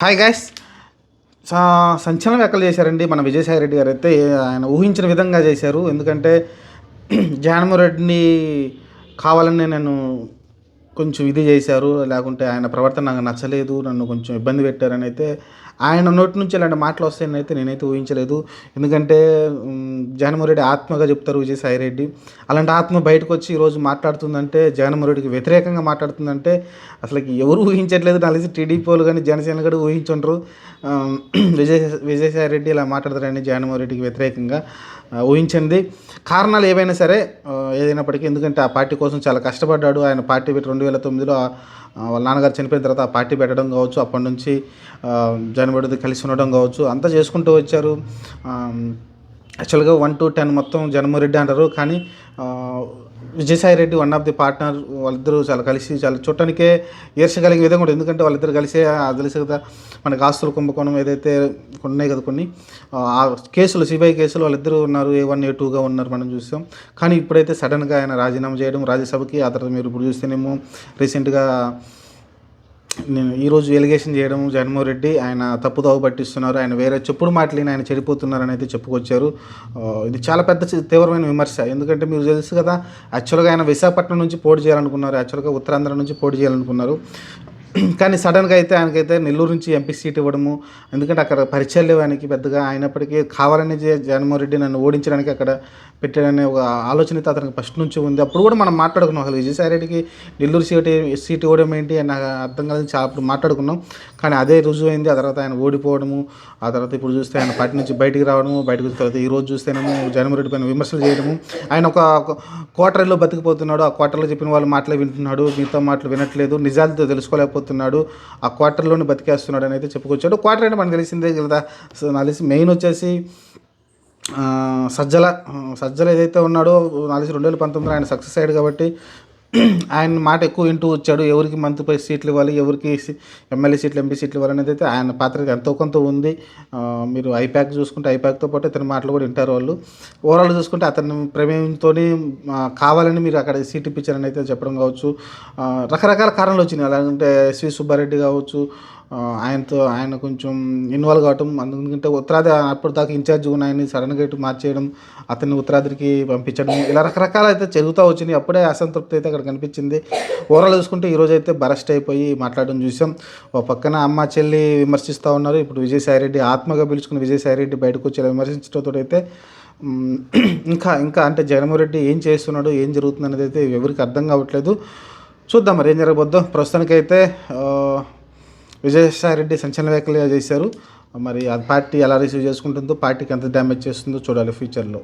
Hi guys సంచలనం వ్యాఖ్యలు చేశారండి మన విజయసాయి రెడ్డి గారు అయితే. ఆయన ఊహించిన విధంగా చేశారు. ఎందుకంటే జగన్మోహన్ రెడ్డిని కావాలని నేను కొంచెం ఇది చేశారు లేకుంటే ఆయన ప్రవర్తన నాకు నచ్చలేదు నన్ను కొంచెం ఇబ్బంది పెట్టారని అయితే ఆయన నోటి నుంచి ఇలాంటి మాటలు వస్తాయని అయితే నేనైతే ఊహించలేదు. ఎందుకంటే ఉమ్, జగన్మోహన్ ఆత్మగా చెప్తారు విజయసాయి రెడ్డి అలాంటి ఆత్మ బయటకు వచ్చి ఈరోజు మాట్లాడుతుందంటే జగన్మోహన్ వ్యతిరేకంగా మాట్లాడుతుందంటే అసలు ఎవరు ఊహించట్లేదు. నాకు తెలిసి టీడీపీ వాళ్ళు కానీ జనసేన కూడా ఊహించుండ్రు. విజయ విజయసాయి రెడ్డి ఇలా మాట్లాడతారని జగన్మోహన్ రెడ్డికి వ్యతిరేకంగా ఊహించింది. కారణాలు ఏవైనా సరే ఏదైనప్పటికీ ఎందుకంటే ఆ పార్టీ కోసం చాలా కష్టపడ్డాడు. ఆయన పార్టీ పెట్టి రెండు వేల తొమ్మిదిలో వాళ్ళ నాన్నగారు చనిపోయిన తర్వాత ఆ పార్టీ పెట్టడం కావచ్చు అప్పటి నుంచి ఆ, కలిసి ఉండడం కావచ్చు అంతా చేసుకుంటూ వచ్చారు. యాక్చువల్గా వన్ టు టెన్ మొత్తం జగన్మోహన్ రెడ్డి అంటారు కానీ Vijayasai Reddy one of the partner వాళ్ళిద్దరూ చాలా కలిసి చాలా చూడటానికే ఈర్షగలిగే విధంగా ఉంటుంది. ఎందుకంటే వాళ్ళిద్దరు కలిసే ఆ తెలుసు కదా మనకి ఆస్తుల కుంభకోణం ఏదైతే ఉన్నాయి కదా కొన్ని ఆ కేసులు సిబిఐ కేసులు వాళ్ళిద్దరూ ఉన్నారు ఏ వన్ ఏ టూగా ఉన్నారు మనం చూసాం. కానీ ఇప్పుడైతే సడన్గా ఆయన రాజీనామా చేయడం రాజ్యసభకి ఆ తర్వాత మీరు ఇప్పుడు చూస్తేనేమో రీసెంట్గా నేను ఈరోజు ఎలిగేషన్ చేయడం జగన్మోహన్ రెడ్డి ఆయన తప్పుదోవ పట్టిస్తున్నారు ఆయన వేరే చెప్పుడు మాట్లాడిన ఆయన చెడిపోతున్నారని అయితే చెప్పుకొచ్చారు. ఇది చాలా పెద్ద తీవ్రమైన విమర్శ. ఎందుకంటే మీరు తెలుసు కదా యాక్చువల్గా ఆయన విశాఖపట్నం నుంచి పోటీ చేయాలనుకున్నారు యాక్చువల్గా ఉత్తరాంధ్ర నుంచి పోటీ చేయాలనుకున్నారు. కానీ సడన్గా అయితే ఆయనకైతే నెల్లూరు నుంచి ఎంపీ సీట్ ఇవ్వడము ఎందుకంటే అక్కడ పరిచయాలు లేవు ఆయనకి పెద్దగా. అయినప్పటికీ కావాలని జే- జగన్మోహన్ రెడ్డి నన్ను ఓడించడానికి అక్కడ పెట్టాడనే ఒక ఆలోచన అయితే అతనికి ఫస్ట్ నుంచి ఉంది. అప్పుడు కూడా మనం మాట్లాడుకున్నాం. అసలు విజయసాయి రెడ్డికి నెల్లూరు సీట్ సీట్ ఇవ్వడం ఏంటి అని నాకు అర్థం కాలేదు. చాలా అప్పుడు మాట్లాడుకున్నాం. కానీ అదే రుజువు అయింది. ఆ తర్వాత ఆయన ఓడిపోవడము ఆ తర్వాత ఇప్పుడు చూస్తే ఆయన పార్టీ నుంచి బయటికి రావడము బయటకు వచ్చిన తర్వాత ఈ రోజు చూస్తేనేమో జగన్మోహన్ రెడ్డి పైన విమర్శలు చేయడము. ఆయన ఒక క్వార్టర్లో బతికిపోతున్నాడు. ఆ క్వార్టర్లో చెప్పిన వాళ్ళు మాటలే వింటున్నాడు. మిగతా మాటలు వినట్లేదు. నిజాలతో తెలుసుకోలేకపోతున్నాడు ఆ క్వార్టర్లోనే బతికేస్తున్నాడు అని అయితే చెప్పుకొచ్చాడు. క్వార్టర్ అంటే మనకు తెలిసిందే కదా. సో తెలిసి మెయిన్ వచ్చేసి సజ్జల సజ్జల ఏదైతే ఉన్నాడో నాకు రెండు వేల పంతొమ్మిదిలో ఆయన సక్సెస్ అయ్యాడు కాబట్టి ఆయన మాట ఎక్కువ వింటూ వచ్చాడు. ఎవరికి మంత్రిపై సీట్లు ఇవ్వాలి ఎవరికి ఎమ్మెల్యే సీట్లు ఎంపీ సీట్లు ఇవ్వాలి అనేది అయితే ఆయన పాత్ర ఎంతో కొంత ఉంది. మీరు ఐప్యాక్ చూసుకుంటే ఐప్యాక్తో పాటు ఇతని మాటలు కూడా వింటారు వాళ్ళు. ఓవరాల్ చూసుకుంటే అతని ప్రమేయంతో కావాలని మీరు అక్కడ సీట్ ఇప్పించారని అయితే చెప్పడం కావచ్చు. రకరకాల కారణాలు వచ్చినాయి. అలాగంటే ఎస్వి సుబ్బారెడ్డి కావచ్చు ఆయనతో ఆయన కొంచెం ఇన్వాల్వ్ కావటం అందుకంటే ఉత్తరాది అప్పటిదాకా దాకా ఇన్ఛార్జ్ ఉన్న ఆయన్ని సడన్గా ఇటు మార్చేయడం అతన్ని ఉత్తరాదికి పంపించడం ఇలా రకరకాల అయితే జరుగుతూ వచ్చినాయి. అప్పుడే అసంతృప్తి అయితే అక్కడ కనిపించింది. ఓవరాల్ చూసుకుంటే ఈరోజు అయితే బరస్ట్ అయిపోయి మాట్లాడడం చూసాం. ఓ పక్కన అమ్మ చెల్లి విమర్శిస్తూ ఉన్నారు. ఇప్పుడు విజయసాయి రెడ్డి ఆత్మగా పిలుచుకుని విజయసాయి రెడ్డి బయటకు వచ్చి ఇలా విమర్శించడంతో అయితే ఇంకా ఇంకా అంటే జగన్మోహన్ రెడ్డి ఏం చేస్తున్నాడు ఏం జరుగుతుంది అనేది అయితే ఎవరికి అర్థం కావట్లేదు. చూద్దాం మరి ఏం జరగబోద్దో. ప్రస్తుతానికైతే విజయసాయిరెడ్డి విజయసాయి రెడ్డి సంచలన వ్యాఖ్యలు చేశారు. మరి ఆ పార్టీ ఎలా రిసీవ్ చేసుకుంటుందో పార్టీకి ఎంత డ్యామేజ్ చేస్తుందో చూడాలి ఫ్యూచర్లో.